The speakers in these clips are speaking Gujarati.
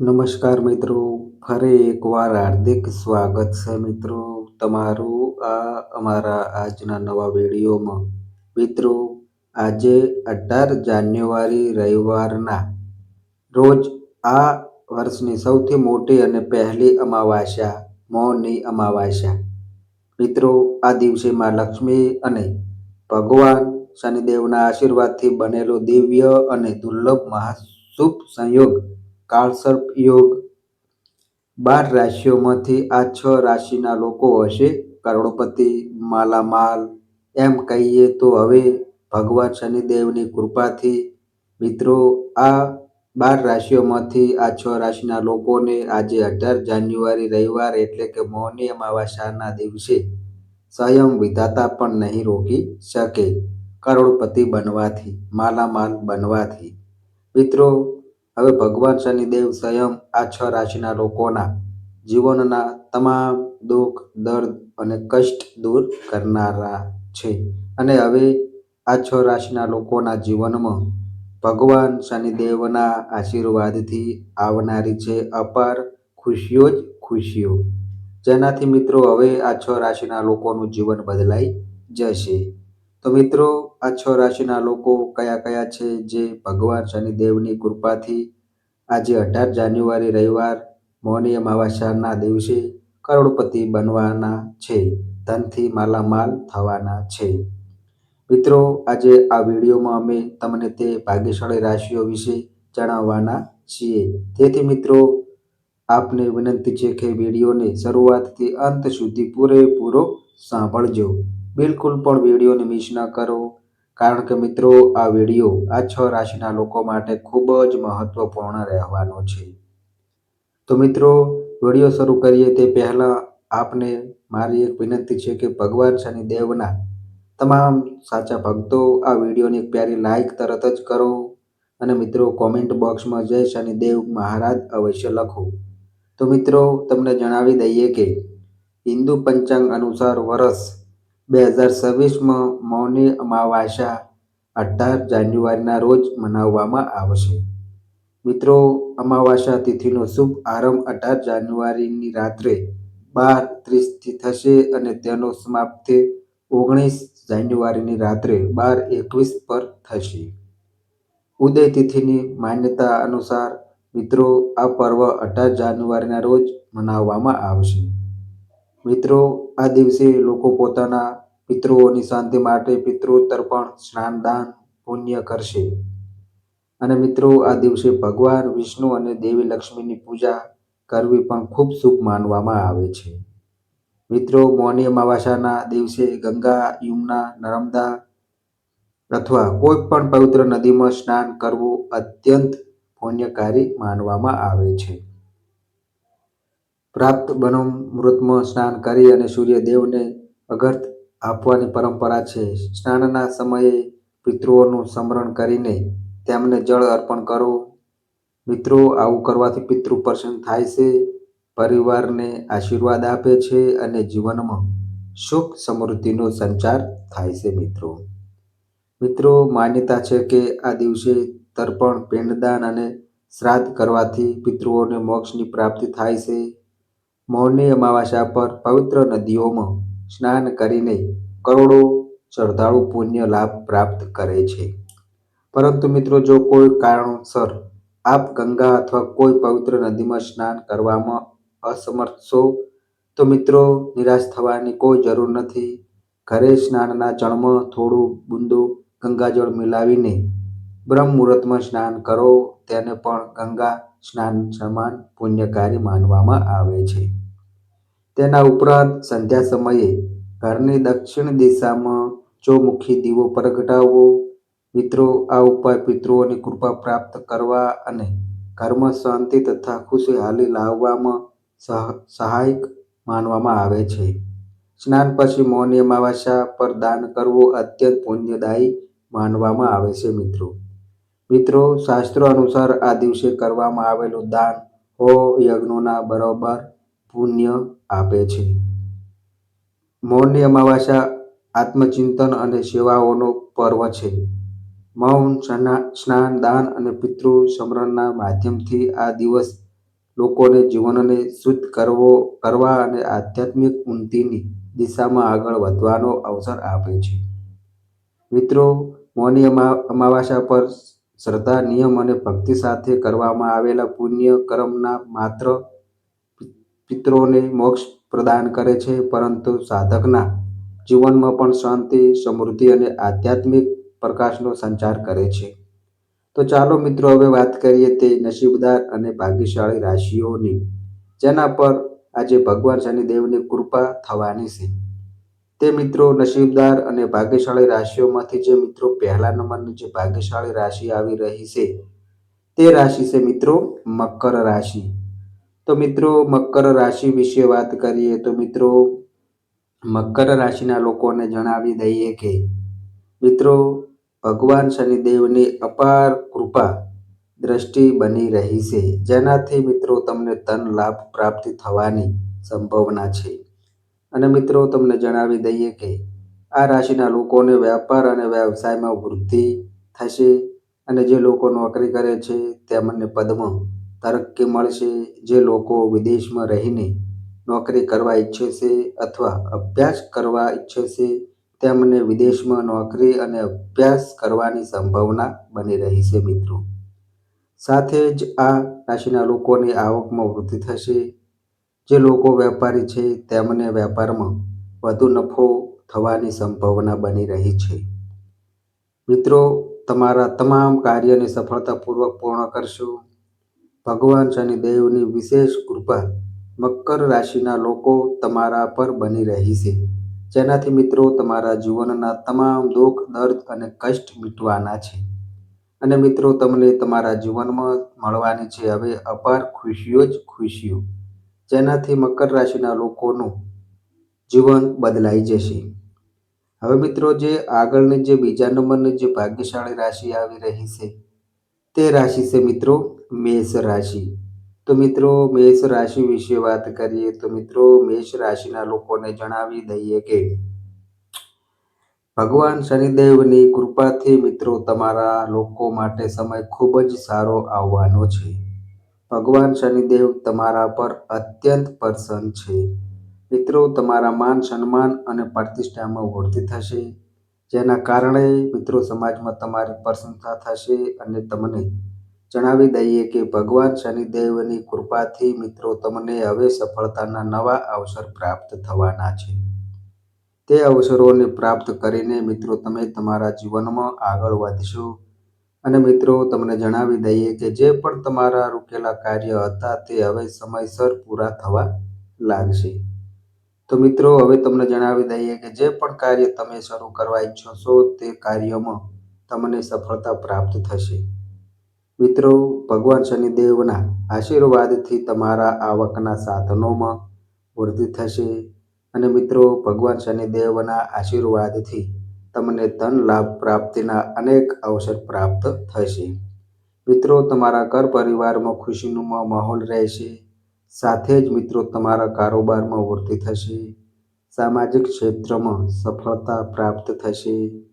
નમસ્કાર મિત્રો, ફરી એકવાર હાર્દિક સ્વાગત છે મિત્રો તમારું આ અમારા આજના નવા વિડીયોમાં. મિત્રો, આજે અઢાર જાન્યુઆરી રવિવારના રોજ આ વર્ષની સૌથી મોટી અને પહેલી અમાવાસ્યા, મોની અમાવાસ્યા. મિત્રો, આ દિવસે માં લક્ષ્મી અને ભગવાન શનિદેવના આશીર્વાદથી બનેલો દિવ્ય અને દુર્લભ મહાશુભ સંયોગ કાળસર્પ યોગ બાર રાશિઓમાંથી આ છ રાશિના લોકો હશે. કરોડપતિ, માલામાલ, એમ કહીએ તો હવે ભગવાન શનિદેવની કૃપાથી મિત્રો આ બાર રાશિઓમાંથી આ છ રાશિના લોકોને આજે અઢાર જાન્યુઆરી રવિવાર એટલે કે મૌની અમાવાસ્યાના દિવસે સ્વયં વિધાતા પણ નહીં રોકી શકે. કરોડપતિ બનવાથી, માલામાલ બનવાથી મિત્રો હવે ભગવાન શનિદેવ સ્વયં આ છ રાશિના લોકોના જીવનના તમામ દુઃખ, દર્દ અને કષ્ટ દૂર કરનારા છે. અને હવે આ છ રાશિના લોકોના જીવનમાં ભગવાન શનિદેવના આશીર્વાદથી આવનારી છે અપાર ખુશીઓ જ ખુશીઓ. જેનાથી મિત્રો, હવે આ છ રાશિના લોકોનું જીવન બદલાઈ જશે. તો મિત્રો, આ છ રાશિના લોકો કયા કયા છે જે ભગવાન શનિદેવની કૃપાથી આજે અઢાર જાન્યુઆરી રવિવાર મૌની અમાવાસ્યાના દિવસે કરોડપતિ બનવાના છે, ધનથી માલામાલ થવાના છે. મિત્રો, આજે આ વિડીયોમાં અમે તમને તે ભાગ્યશાળી રાશિઓ વિશે જણાવવાના છીએ. તેથી મિત્રો, આપને વિનંતી છે કે વિડીયોને શરૂઆતથી અંત સુધી પૂરેપૂરો સાંભળજો. બિલકુલ પણ વિડીયોને મિસ ન કરો. કારણ કે મિત્રો, આ વીડિયો આ છ રાશિના લોકો માટે ખૂબ જ મહત્વપૂર્ણ રહેવાનો છે. તો મિત્રો, વીડિયો શરૂ કરીએ તે પહેલાં આપને મારી એક વિનંતી છે કે ભગવાન શનિદેવના તમામ સાચા ભક્તો આ વિડીયોની એક પ્યારી લાઈક તરત જ કરો અને મિત્રો, કોમેન્ટ બોક્સમાં જય શનિદેવ મહારાજ અવશ્ય લખો. તો મિત્રો, તમને જણાવી દઈએ કે હિન્દુ પંચાંગ અનુસાર વર્ષ બે હજાર છવ્વીસમાં મૌની અમાવાસ્યા અઢાર જાન્યુઆરીના રોજ મનાવવામાં આવશે. મિત્રો, અમાવાસ્યા તિથિનો શુભ આરંભ અઢાર જાન્યુઆરીની રાત્રે બાર ત્રીસથી થશે અને તેનો સમાપ્તિ ઓગણીસ જાન્યુઆરીની રાત્રે બાર એકવીસ પર થશે. ઉદય તિથિની માન્યતા અનુસાર મિત્રો, આ પર્વ અઢાર જાન્યુઆરીના રોજ મનાવવામાં આવશે. મિત્રો, આ દિવસે લોકો પોતાના પિતૃઓની શાંતિ માટે પિતૃતર્પણ સ્નાન દાન પુણ્ય કરશે. અને મિત્રો, આ દિવસે ભગવાન, વિષ્ણુ અને દેવી લક્ષ્મીની પૂજા કરવી પણ ખૂબ શુભ માનવામાં આવે છે. મિત્રો, મૌની અમાવાસ્યાના દિવસે ગંગા, યમુના, નર્મદા અથવા કોઈ પણ પવિત્ર નદીમાં સ્નાન કરવું અત્યંત પુણ્યકારી માનવામાં આવે છે. પ્રાપ્ત બનો મૃતમાં સ્નાન કરી અને સૂર્યદેવને અગર્ત આપવાની પરંપરા છે. સ્નાનના સમયે પિતૃઓનું સ્મરણ કરીને તેમને જળ અર્પણ કરો. મિત્રો, આવું કરવાથી પિતૃ પ્રસન્ન થાય છે, પરિવારને આશીર્વાદ આપે છે અને જીવનમાં સુખ સમૃદ્ધિનો સંચાર થાય છે મિત્રો. મિત્રો, માન્યતા છે કે આ દિવસે તર્પણ, પિંડદાન અને શ્રાદ્ધ કરવાથી પિતૃઓને મોક્ષની પ્રાપ્તિ થાય છે. મૌની અમાવાસ્યા પર પવિત્ર નદીઓમાં સ્નાન કરીને કરોડો શ્રદ્ધાળુ પુણ્ય લાભ પ્રાપ્ત કરે છે. પરંતુ મિત્રો, જો કોઈ કારણોસર આપ ગંગા અથવા કોઈ પવિત્ર નદીમાં સ્નાન કરવામાં અસમર્થ છો, તો મિત્રો, નિરાશ થવાની કોઈ જરૂર નથી. ઘરે સ્નાનના જળમાં થોડું બુંદો ગંગાજળ મિલાવીને બ્રહ્મ મુહૂર્તમાં સ્નાન કરો, તેને પણ ગંગા સ્નાન સમાન પુણ્યકારી માનવામાં આવે છે. તેના ઉપરાંત સંધ્યા સમયે ઘરની દક્ષિણ દિશામાં ચોમુખી દીવો પ્રગટાવવો. મિત્રો, આ ઉપાય પિતૃઓની કૃપા પ્રાપ્ત કરવા અને ઘરમાં શાંતિ તથા ખુશહાલી લાવવામાં સહાયક માનવામાં આવે છે. સ્નાન પછી મૌની અમાવાસ્યા પર દાન કરવું અત્યંત પુણ્યદાયી માનવામાં આવે છે, મિત્રો. મિત્રો, શાસ્ત્રો અનુસાર આ દિવસે કરવામાં આવેલું દાન હો યજ્ઞોના બરોબર પુણ્ય આપે છે. મૌની અમાવાસ્યા, આત્મચિંતન અને સેવાઓનો પર્વ છે. મૌન, સ્નાન દાન અને પિતૃ સમરણના માધ્યમથી આ દિવસ લોકોને જીવનને શુદ્ધ કરવો, કરવા અને આધ્યાત્મિક ઉન્નતિની દિશામાં આગળ વધવાનો અવસર આપે છે. મિત્રો મૌની અમાવાસ્યા પર શ્રદ્ધા, નિયમ અને ભક્તિ સાથે કરવામાં આવેલા પુણ્ય કર્મના માત્ર પિતરોને મોક્ષ પ્રદાન કરે છે, પરંતુ સાધકના જીવનમાં પણ શાંતિ, સમૃદ્ધિ અને આધ્યાત્મિક પ્રકાશનો સંચાર કરે છે. તો ચાલો મિત્રો, હવે વાત કરીએ તે નસીબદાર અને ભાગ્યશાળી રાશિઓની, જેના પર આજે ભગવાન શનિદેવની કૃપા થવાની છે. તે મિત્રો, નસીબદાર અને ભાગ્યશાળી રાશિઓમાંથી જે મિત્રો પહેલા નંબરની જે ભાગ્યશાળી રાશિ આવી રહી છે, તે રાશિ છે મિત્રો, મકર રાશિ. તો મિત્રો, મકર રાશિ વિશે વાત કરીએ તો મિત્રો, મકર રાશિના લોકોને જણાવી દઈએ કે, મિત્રો, ભગવાન શનિદેવની અપાર કૃપા દ્રષ્ટિ બની રહી છે. જેનાથી મિત્રો તમને ધન લાભ પ્રાપ્તિ થવાની સંભાવના છે. અને મિત્રો, તમને જણાવી દઈએ કે, આ રાશિના લોકોને વ્યાપાર અને વ્યવસાયમાં વૃદ્ધિ થશે અને જે લોકો નોકરી કરે છે, તેમને પદમાં તરક્કી મળશે જે લોકો વિદેશમાં રહીને નોકરી કરવા ઈચ્છે છે અથવા અભ્યાસ કરવા ઈચ્છે છે, તેમને વિદેશમાં નોકરી અને અભ્યાસ કરવાની સંભાવના બની રહી છે મિત્રો. સાથે જ આ રાશિના લોકોની આવકમાં વૃદ્ધિ થશે. જે લોકો વેપારી છે, તેમને વેપારમાં વધુ નફો થવાની સંભાવના બની રહી છે. મિત્રો, તમારા તમામ કાર્યને સફળતાપૂર્વક પૂર્ણ કરશો. ભગવાન શનિદેવની વિશેષ કૃપા મકર રાશિના લોકો તમારા પર બની રહી છે. જેનાથી મિત્રો, તમારા જીવનના તમામ દુઃખ, દર્દ અને કષ્ટ મીટવાના છે. અને મિત્રો, તમને તમારા જીવનમાં મળવાની છે હવે અપાર ખુશીઓ જ ખુશીઓ. જેનાથી મકર રાશિના લોકોનું જીવન બદલાઈ જશે. હવે મિત્રો, જે આગળની જે બીજા નંબરની જે ભાગ્યશાળી રાશિ આવી રહી છે, તે રાશિ છે મિત્રો મેષ રાશિ. તો મિત્રો, મેષ રાશિ વિશે વાત કરીએ તો મિત્રો, મેષ રાશિના લોકોને જણાવી દઈએ કે ભગવાન શનિદેવની કૃપાથી મિત્રો, તમારા લોકો માટે સમય ખૂબ જ સારો આવવાનો છે. ભગવાન શનિદેવ તમારા પર અત્યંત પ્રસન્ન છે. મિત્રો, તમારા માન, સન્માન અને પ્રતિષ્ઠામાં વૃદ્ધિ થશે. જેના કારણે મિત્રો, સમાજમાં તમારી પ્રશંસા થશે અને તમને જણાવી દઈએ કે ભગવાન શનિદેવની કૃપાથી મિત્રો તમને હવે સફળતાના નવા અવસર પ્રાપ્ત થવાના છે. તે અવસરોને પ્રાપ્ત કરીને મિત્રો તમે તમારા જીવનમાં આગળ વધશો. અને મિત્રો તમને જણાવી દઈએ કે જે પણ તમારા રૂકેલા કાર્ય હતા તે હવે સમયસર પૂરા થવા લાગશે. તો મિત્રો હવે તમને જણાવી દઈએ કે જે પણ કાર્ય તમે શરૂ કરવા ઈચ્છો છો તે કાર્યમાં તમને સફળતા પ્રાપ્ત થશે. મિત્રો, ભગવાન શનિદેવના આશીર્વાદથી તમારા આવકના સાધનોમાં વૃદ્ધિ થશે અને મિત્રો, ભગવાન શનિદેવના આશીર્વાદથી તમને ધન લાભ પ્રાપ્તિના અનેક અવસર પ્રાપ્ત થશે. મિત્રો, તમારા ઘર પરિવારમાં ખુશીનો માહોલ રહેશે. સાથે જ મિત્રો, તમારા કારોબારમાં વૃદ્ધિ થશે. સામાજિક ક્ષેત્રમાં સફળતા પ્રાપ્ત થશે.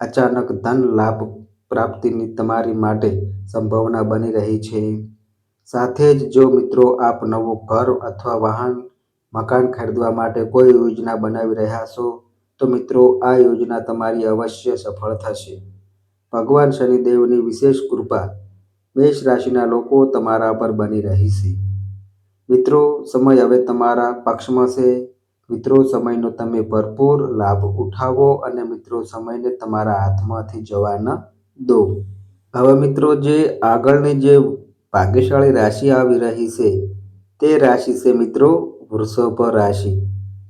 અચાનક ધન લાભ પ્રાપ્તિની તમારી માટે સંભાવના બની રહી છે. સાથે જ જો મિત્રો આપ નવું ઘર અથવા વાહન, મકાન ખરીદવા માટે કોઈ યોજના બનાવી રહ્યા છો, તો મિત્રો આ યોજના તમારી અવશ્ય સફળ થશે. ભગવાન શનિદેવની વિશેષ કૃપા મેષ રાશિના લોકો તમારા પર બની રહી છે. મિત્રો, સમય હવે તમારા પક્ષમાં છે. મિત્રો, સમયનો તમે ભરપૂર લાભ ઉઠાવો અને મિત્રો, સમયને તમારા હાથમાંથી જવા ન દો. હવે મિત્રો જે આગળની જે ભાગ્યશાળી રાશિ આવી રહી છે, તે રાશિ છે મિત્રો વૃષભ રાશિ.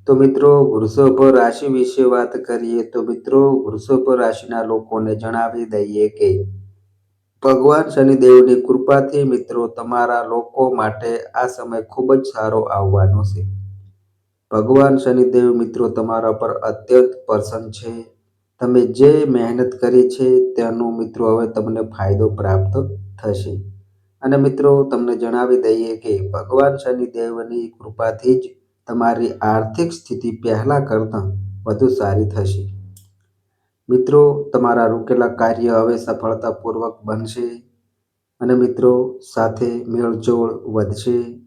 તો મિત્રો વૃષભ રાશિ વિશે વાત કરીએ તો મિત્રો વૃષભ રાશિના લોકોને જણાવી દઈએ કે ભગવાન શનિદેવની કૃપાથી મિત્રો તમારા લોકો માટે આ સમય ખૂબ જ સારો આવવાનો છે. ભગવાન શનિદેવ મિત્રો તમારા પર અત્યંત પ્રસન્ન છે. તમે જે મહેનત કરી છે તેનો મિત્રો હવે તમને ફાયદો પ્રાપ્ત થશે. અને મિત્રો, તમને જણાવી દઈએ કે ભગવાન શનિદેવની કૃપાથી જ તમારી આર્થિક સ્થિતિ પહેલાં કરતાં વધુ સારી થશે. મિત્રો, તમારા રોકેલા કાર્ય હવે સફળતાપૂર્વક બનશે અને મિત્રો, સાથે મેળજોળ વધશે.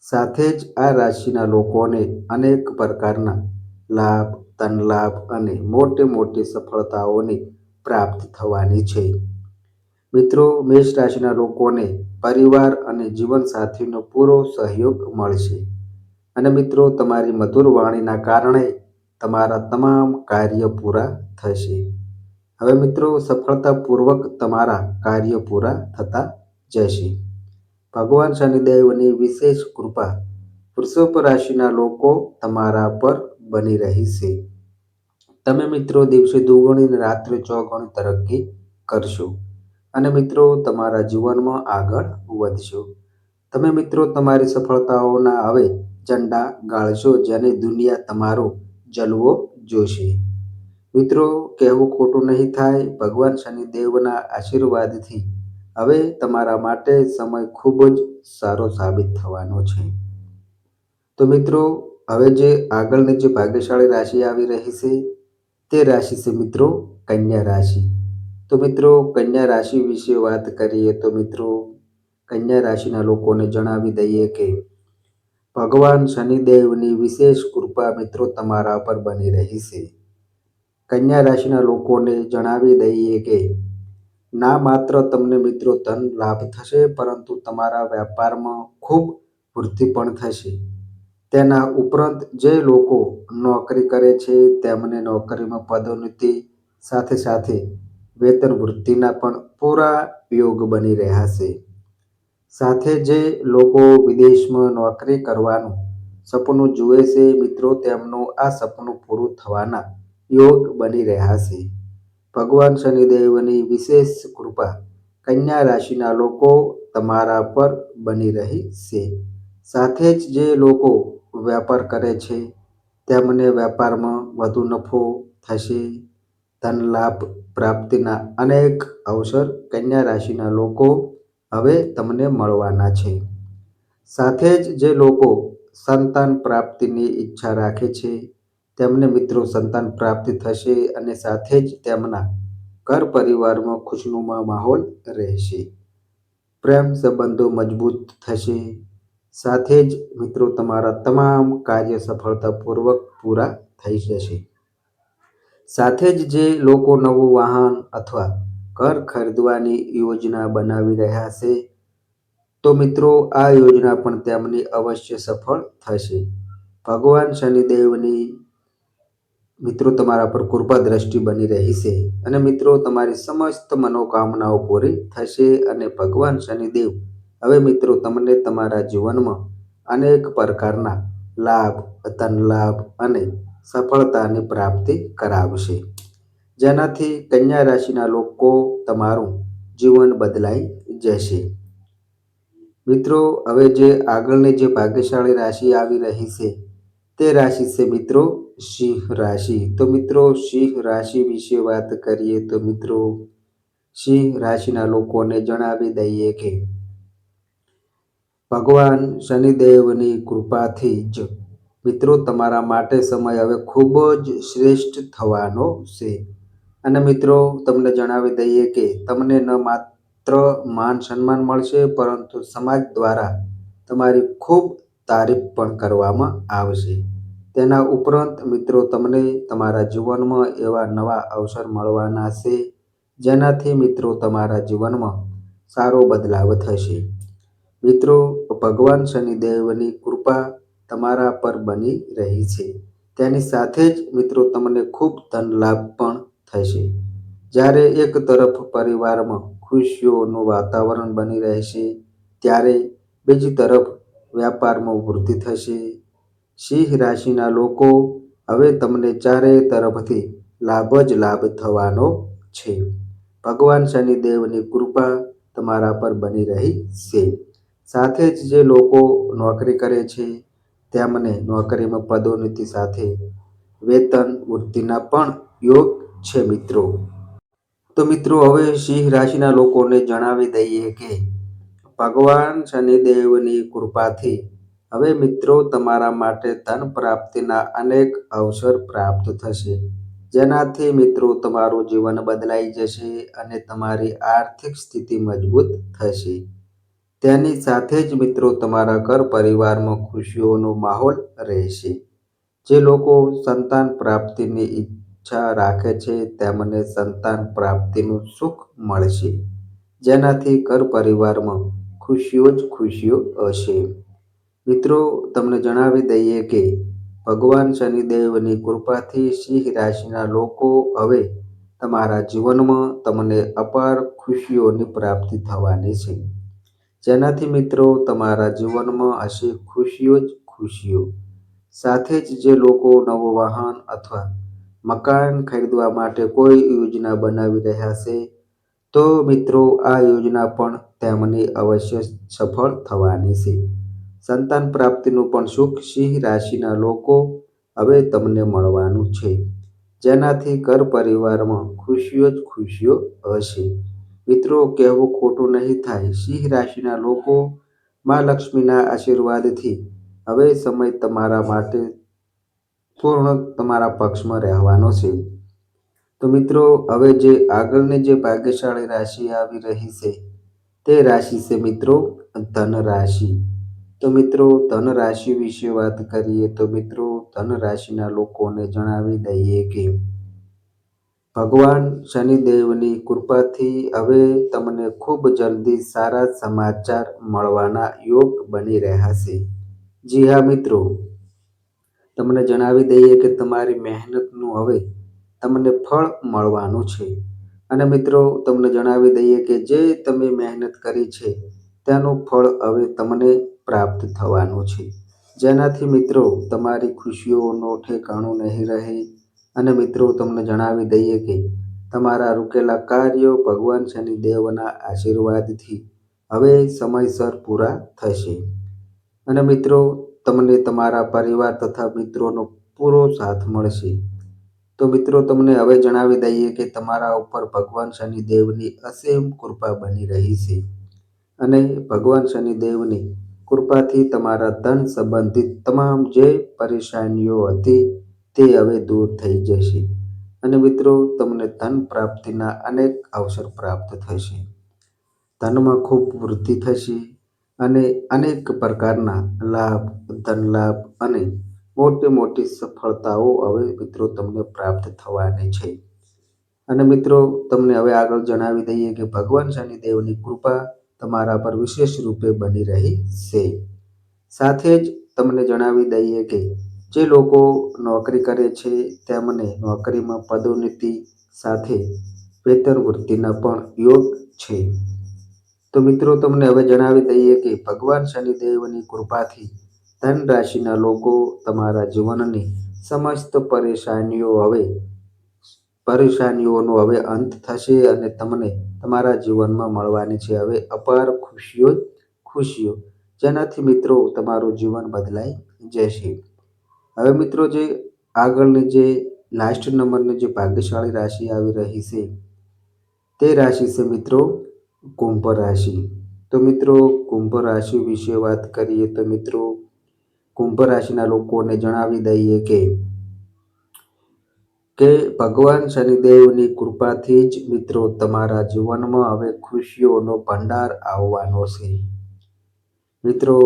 સાથે જ આ રાશિના લોકોને અનેક પ્રકારના લાભ ધન લાભ અને મોટી મોટી સફળતાઓની પ્રાપ્ત થવાની છે. મિત્રો, મેષ રાશિના લોકોને પરિવાર અને જીવનસાથીનો પૂરો સહયોગ મળશે. અને મિત્રો, તમારી મધુર વાણીના કારણે તમારા તમામ કાર્ય પૂરા થશે. હવે મિત્રો, સફળતાપૂર્વક તમારા કાર્ય પૂરા થતા જશે. ભગવાન શનિદેવની વિશેષ કૃપા વૃષભ રાશિના લોકો તમારા પર બની રહી છે. તમે મિત્રો દિવસે દુગણી રાત્રે ચોગણી તરક્કી કરશો. અને મિત્રો, તમારા જીવનમાં આગળ વધશો. તમે મિત્રો, તમારી સફળતાઓના હવે ઝંડા ગાળશો જેને દુનિયા તમારો જલવો જોશે. મિત્રો, કહેવું ખોટું નહીં થાય. ભગવાન શનિદેવના આશીર્વાદથી હવે તમારા માટે સમય ખૂબ જ સારો સાબિત થવાનો છે. તો મિત્રો, હવે જે આગળની જે ભાગ્યશાળી રાશિ આવી રહી છે તે રાશિ છે મિત્રો કન્યા રાશિ. તો મિત્રો કન્યા રાશિ વિશે વાત કરીએ તો મિત્રો કન્યા રાશિના લોકોને જણાવી દઈએ કે ભગવાન શનિદેવની વિશેષ કૃપા મિત્રો તમારા પર બની રહી છે. કન્યા રાશિના લોકોને જણાવી દઈએ કે ના માત્ર તમને મિત્રો ધન લાભ થશે પરંતુ તમારા વ્યાપારમાં ખૂબ વૃદ્ધિ પણ થશે. તેના ઉપરાંત જે લોકો નોકરી કરે છે, તેમને નોકરીમાં પદોન્નતિ સાથે સાથે વેતન વૃદ્ધિના પણ પૂરા યોગ બની રહ્યા છે. સાથે જે લોકો વિદેશમાં નોકરી કરવાનું સપનું જુએ છે, મિત્રો, તેમનું આ સપનું પૂરું થવાના યોગ બની રહ્યા છે. ભગવાન શનિદેવની વિશેષ કૃપા કન્યા રાશિના લોકો તમારા પર બની રહી છે. સાથે જ જે લોકો વ્યાપાર કરે છે તેમને વ્યાપારમાં વધુ નફો થશે. ધન લાભ પ્રાપ્તિના અનેક અવસર કન્યા રાશિના લોકો હવે તમને મળવાના છે. સાથે જ જે લોકો સંતાન પ્રાપ્તિની ઈચ્છા રાખે છે, તેમને મિત્રો સંતાન પ્રાપ્તિ થશે અને સાથે જ તેમના ઘર પરિવારમાં ખુશનુમા માહોલ રહેશે. પ્રેમ સંબંધો મજબૂત થશે સાથે જ મિત્રો, તમારા તમામ કાર્ય સફળતાપૂર્વક પૂરા થઈ જશે. સાથે જ જે લોકો નવું વાહન અથવા ઘર ખરીદવાની યોજના બનાવી રહ્યા છે, તો મિત્રો, આ યોજના પણ તેમની અવશ્ય સફળ થશે. ભગવાન શનિદેવની, મિત્રો, તમારા પર કૃપા દ્રષ્ટિ બની રહી છે અને મિત્રો, તમારી સમસ્ત મનોકામનાઓ પૂરી થશે અને ભગવાન શનિદેવ હવે મિત્રો, તમને તમારા જીવનમાં અનેક પ્રકારના લાભ ધન લાભ અને સફળતાની પ્રાપ્તિ કરાવશે. જેનાથી કન્યા રાશિના લોકો તમારું જીવન બદલાઈ જશે. મિત્રો, હવે જે આગળની જે ભાગ્યશાળી રાશિ આવી રહી છે, તે રાશિ છે મિત્રો સિંહ રાશિ. તો મિત્રો, સિંહ રાશિ વિશે વાત કરીએ તો મિત્રો, સિંહ રાશિના લોકોને જણાવી દઈએ કે ભગવાન શનિદેવની કૃપાથી જ. મિત્રો, તમારા માટે સમય હવે ખૂબ જ શ્રેષ્ઠ થવાનો છે. અને મિત્રો, તમને જણાવી દઈએ કે તમને ન માત્ર માન સન્માન મળશે, પરંતુ સમાજ દ્વારા તમારી ખૂબ તારીફ પણ કરવામાં આવશે. તેના ઉપરાંત, મિત્રો, તમને તમારા જીવનમાં એવા નવા અવસર મળવાના છે, જેનાથી મિત્રો, તમારા જીવનમાં સારો બદલાવ થશે. મિત્રો, ભગવાન શનિદેવની કૃપા તમારા પર બની રહી છે. તેની સાથે જ મિત્રો, તમને ખૂબ ધન લાભ પણ થશે. જ્યારે એક તરફ પરિવારમાં ખુશીઓનું વાતાવરણ બની રહેશે, ત્યારે બીજી તરફ વ્યાપારમાં વૃદ્ધિ થશે. સિંહ રાશિના લોકો હવે તમને ચારે તરફથી લાભ જ લાભ થવાનો છે. ભગવાન શનિદેવની કૃપા તમારા પર બની રહી છે. સાથે જ જે લોકો નોકરી કરે છે તેમને નોકરીમાં પદોન્નતિ સાથે વેતન વૃદ્ધિના પણ યોગ છે મિત્રો. તો મિત્રો, હવે સિંહ રાશિના લોકોને જણાવી દઈએ કે ભગવાન શનિદેવની કૃપાથી હવે મિત્રો તમારા માટે ધન પ્રાપ્તિના અનેક અવસર પ્રાપ્ત થશે. જેનાથી મિત્રો તમારું જીવન બદલાઈ જશે અને તમારી આર્થિક સ્થિતિ મજબૂત થશે. તેની સાથે જ મિત્રો તમારા ઘર પરિવારમાં ખુશીઓનો માહોલ રહેશે. જે લોકો સંતાન પ્રાપ્તિની ઈચ્છા રાખે છે, તેમને સંતાન પ્રાપ્તિનું સુખ મળશે. જેનાથી ઘર પરિવારમાં ખુશીઓ જ ખુશીઓ હશે. મિત્રો, તમને જણાવી દઈએ કે ભગવાન શનિદેવની કૃપાથી સિંહ રાશિના લોકો હવે તમારા જીવનમાં તમને અપાર ખુશીઓની પ્રાપ્તિ થવાની છે. જેનાથી મિત્રો તમારા જીવનમાં હશે ખુશીઓ જ ખુશીઓ. સાથે જ જે લોકો નવું વાહન અથવા મકાન ખરીદવા માટે કોઈ યોજના બનાવી રહ્યા છે, તો મિત્રો આ યોજના પણ તેમની અવશ્ય સફળ થવાની છે. સંતાન પ્રાપ્તિનું પણ સુખ સિંહ રાશિના લોકો હવે તમને મળવાનું છે. જેનાથી ઘર પરિવારમાં ખુશીઓ જ ખુશીઓ હશે. મિત્રો, કહેવું ખોટું નહીં થાય. સિંહ રાશિના લોકો મા લક્ષ્મીના આશીર્વાદથી હવે સમય તમારા માટે પૂર્ણ તમારા પક્ષમાં રહેવાનો છે. તો મિત્રો, હવે જે આગળની જે ભાગ્યશાળી રાશિ આવી રહી છે, તે રાશિ છે મિત્રો ધન રાશિ. તો મિત્રો, ધન રાશિ વિશે વાત કરીએ તો મિત્રો, ધન રાશિના લોકોને જણાવી દઈએ કે ભગવાન શનિદેવની કૃપાથી હવે તમને ખૂબ જલ્દી સારા સમાચાર મળવાના યોગ બની રહ્યા છે. જી હા, મિત્રો. તમને જણાવી દઈએ કે તમારી મહેનતનું હવે તમને ફળ મળવાનું છે. અને મિત્રો, તમને જણાવી દઈએ કે જે તમે મહેનત કરી છે, તેનું ફળ હવે તમને પ્રાપ્ત થવાનું છે. જેનાથી મિત્રો, તમારી ખુશીઓનો ઠેકાણું નહીં રહે અને મિત્રો, તમને જણાવી દઈએ કે તમારા રૂકેલા કાર્યો ભગવાન શનિદેવના આશીર્વાદથી હવે સમયસર પૂરા થશે. અને મિત્રો, તમને તમારા પરિવાર તથા મિત્રોનો પૂરો સાથ મળશે. તો મિત્રો, તમને હવે જણાવી દઈએ કે તમારા ઉપર ભગવાન શનિદેવની અસીમ કૃપા બની રહી છે. અને ભગવાન શનિદેવની કૃપાથી તમારા ધન સંબંધિત તમામ જે પરેશાનીઓ હતી તે હવે દૂર થઈ જશે. અને મિત્રો, તમને ધન પ્રાપ્તિના અનેક અવસર પ્રાપ્ત થશે. ધનમાં ખૂબ વૃદ્ધિ થશે અને અનેક પ્રકારના લાભ ધન લાભ અને મોટી મોટી સફળતાઓ હવે મિત્રો તમને પ્રાપ્ત થવાની છે. અને મિત્રો, તમને હવે આગળ જણાવી દઈએ કે ભગવાન શનિદેવની કૃપા તમારા પર વિશેષ રૂપે બની રહી છે સાથે જ તમને જણાવી દઈએ કે જે લોકો નોકરી કરે છે તેમને નોકરીમાં પદોન્નતિ સાથે વેતન વૃદ્ધિના પણ યોગ છે. તો મિત્રો, તમને હવે જણાવી દઈએ કે ભગવાન શનિદેવની કૃપાથી ધન રાશિના લોકો તમારા જીવનની સમસ્ત પરેશાનીઓ હવે, પરેશાનીઓનો હવે અંત થશે અને તમને તમારા જીવનમાં મળવાની છે. હવે અપાર ખુશીઓ ખુશીઓ. જેનાથી મિત્રો, તમારું જીવન બદલાઈ જશે. હવે મિત્રો જે આગળની જે લાસ્ટ નંબરની જે ભાગ્યશાળી રાશિ આવી રહી છે, તે રાશિ છે મિત્રો કુંભ રાશિ. તો મિત્રો કુંભ રાશિ વિશે વાત કરીએ તો મિત્રો કુંભ રાશિના લોકોને જણાવી દઈએ કે કે ભગવાન શનિદેવની કૃપાથી જ મિત્રો તમારા જીવનમાં હવે ખુશીઓનો ભંડાર આવવાનો છે. મિત્રો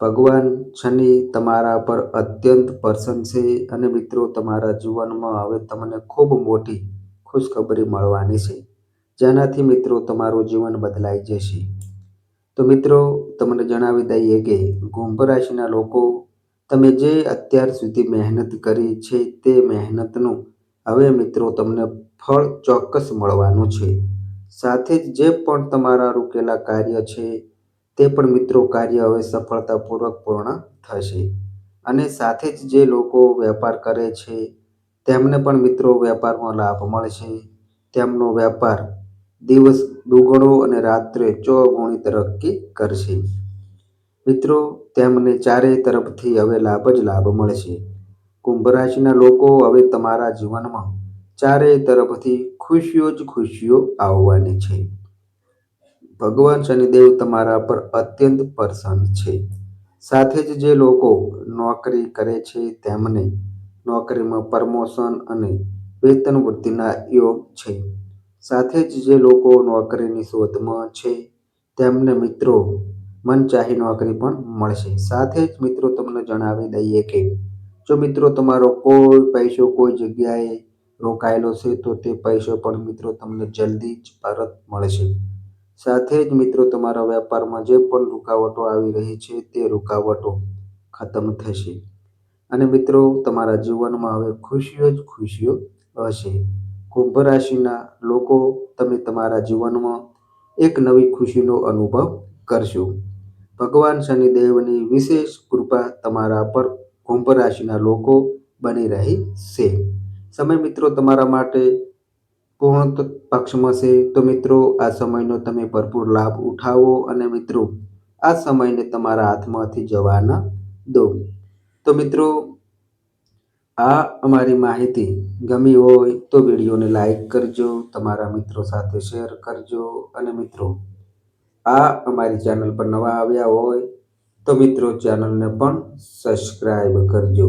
ભગવાન શનિ તમારા પર અત્યંત પ્રસન્ન છે અને મિત્રો, તમારા જીવનમાં હવે તમને ખૂબ મોટી ખુશખબરી મળવાની છે. જેનાથી મિત્રો, તમારું જીવન બદલાઈ જશે. તો મિત્રો, તમને જણાવી દઈએ કે કુંભ રાશિના લોકો, તમે જે અત્યાર સુધી મહેનત કરી છે તે મહેનતનું હવે મિત્રો તમને ફળ ચોક્કસ મળવાનું છે. સાથે જ જે પણ તમારા રૂકેલા કાર્ય છે તે પણ મિત્રો કાર્ય હવે સફળતાપૂર્વક પૂર્ણ થશે. અને સાથે જ જે લોકો વેપાર કરે છે, તેમને પણ મિત્રો વેપારમાં લાભ મળશે. તેમનો વેપાર દિવસ દુગણો અને રાત્રે ચોગુણી તરક્કી કરશે. મિત્રો, તેમને ચારે તરફથી હવે લાભ જ લાભ મળશે. કુંભ રાશિના લોકો હવે તમારા જીવનમાં ચારે તરફથી ખુશીઓ જ ખુશીઓ આવવાની છે. ભગવાન શનિદેવ તમારા પર અત્યંત પ્રસન્ન છે. સાથે જ જે લોકો નોકરી કરે છે, તેમને નોકરીમાં પ્રમોશન અને વેતન વૃદ્ધિના યોગ છે. સાથે જ જે લોકો નોકરીની શોધમાં છે, તેમને મિત્રો મનચાહી નોકરી પણ મળશે. સાથે જ મિત્રો તમને જણાવી દઈએ કે, જો મિત્રો તમારો કોઈ પૈસો કોઈ જગ્યાએ રોકાયેલો છે, તો તે પૈસો પણ મિત્રો તમને જલ્દી જ પરત મળશે. સાથે જ મિત્રો, તમારા વેપારમાં જે પણ રૂકાવટો આવી રહી છે, તે રૂકાવટો ખતમ થશે. અને મિત્રો, તમારા જીવનમાં હવે ખુશીઓ જ ખુશીઓ હશે. કુંભ રાશિના લોકો, તમે તમારા જીવનમાં એક નવી ખુશીનો અનુભવ કરશો. ભગવાન શનિદેવની વિશેષ કૃપા તમારા પર કુંભ રાશિના લોકો બની રહી છે. સમય મિત્રો, તમારા માટે પૂર્ણ પક્ષમાં છે? તો મિત્રો, આ સમયનો તમે ભરપૂર લાભ ઉઠાવો અને મિત્રો, આ સમયને તમારા હાથમાંથી જવા દો તો મિત્રો, આ અમારી માહિતી ગમી હોય તો વિડીયોને લાઈક કરજો, તમારા મિત્રો સાથે શેર કરજો અને મિત્રો, આ અમારી ચેનલ પર નવા આવ્યા હોય તો મિત્રો ચેનલને પણ સબસ્ક્રાઈબ કરજો.